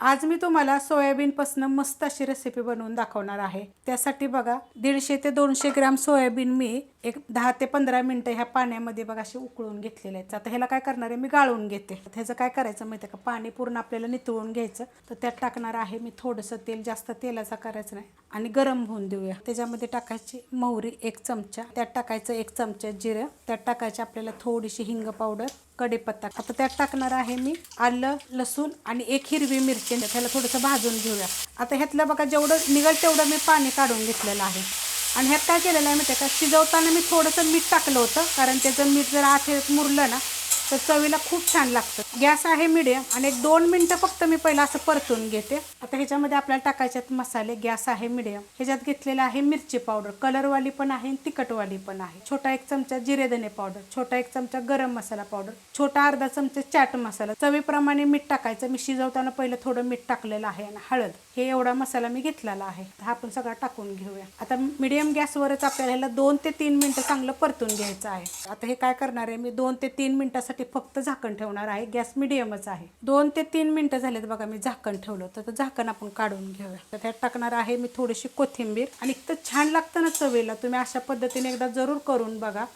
आज मी तुम्हाला सोयाबीनपासून मस्त अशी रेसिपी बनवून दाखवणार आहे. त्यासाठी बघा दीडशे ते दोनशे ग्राम सोयाबीन मी एक दहा ते पंधरा मिनटं ह्या पाण्यामध्ये बघा अशी उकळून घेतलेले आहेत. आता ह्याला काय करणार आहे? मी गाळून घेते. ह्याचं काय करायचं माहिती आहे का? पाणी पूर्ण आपल्याला नितळून घ्यायचं. तर त्यात टाकणार आहे मी थोडंसं तेल जास्त तेलाचा करायचं नाही. आणि गरम होऊन देऊया. त्याच्यामध्ये टाकायची मोहरी एक चमचा त्यात टाकायचं एक चमचा जिरं त्यात टाकायची आपल्याला थोडीशी हिंग पावडर कढीपत्ता. आता त्यात टाकणार आहे मी आलं लसूण आणि एक हिरवी मिरची. त्याला थोडंसं भाजून घेऊया. आता ह्यातलं बघा जेवढं निघल तेवढं मी पाणी काढून घेतलेलं आहे. आणि ह्यात काय केलेलं आहे माहिती आहे का? शिजवताना मी थोडंसं मीठ टाकलं होतं कारण त्याचं मीठ जर आठ मुरलं ना तर चवीला खूप छान लागतं. गॅस आहे मिडियम आणि एक दोन मिनटं फक्त मी पहिला असं परतून घेते. आता ह्याच्यामध्ये आपल्याला टाकायचे आहेत मसाले. गॅस आहे मिडियम ह्याच्यात घेतलेलं आहे मिरची पावडर. कलरवाली पण आहे आणि तिखटवाली पण आहे. छोटा एक चमचा जिरेदणे पावडर. छोटा एक चमचा गरम मसाला पावडर. छोटा अर्धा चमचा चाट मसाला. चवीप्रमाणे मीठ टाकायचं. मी शिजवताना पहिलं थोडं मीठ टाकलेलं आहे आणि हळद. हे एवढा मसाला मी घेतलेला आहे. हा आपण सगळा टाकून घेऊया. आता मिडियम गॅसवरच आपल्याला ह्याला दोन ते तीन मिनटं चांगलं परतून घ्यायचं आहे. आता हे काय करणार आहे? मी दोन ते तीन मिनिटासाठी फक्त झाकण ठेवणार आहे. गॅस मिडियमच आहे. दोन ते तीन मिनटं झालेत बघा मी झाकण ठेवलं तर झाकण आपण काढून घेऊया. तर त्यात टाकणार आहे मी थोडीशी कोथिंबीर. आणि इतकं छान लागतं ना चवीला. तुम्ही अशा पद्धतीने एकदा जरूर करून बघा.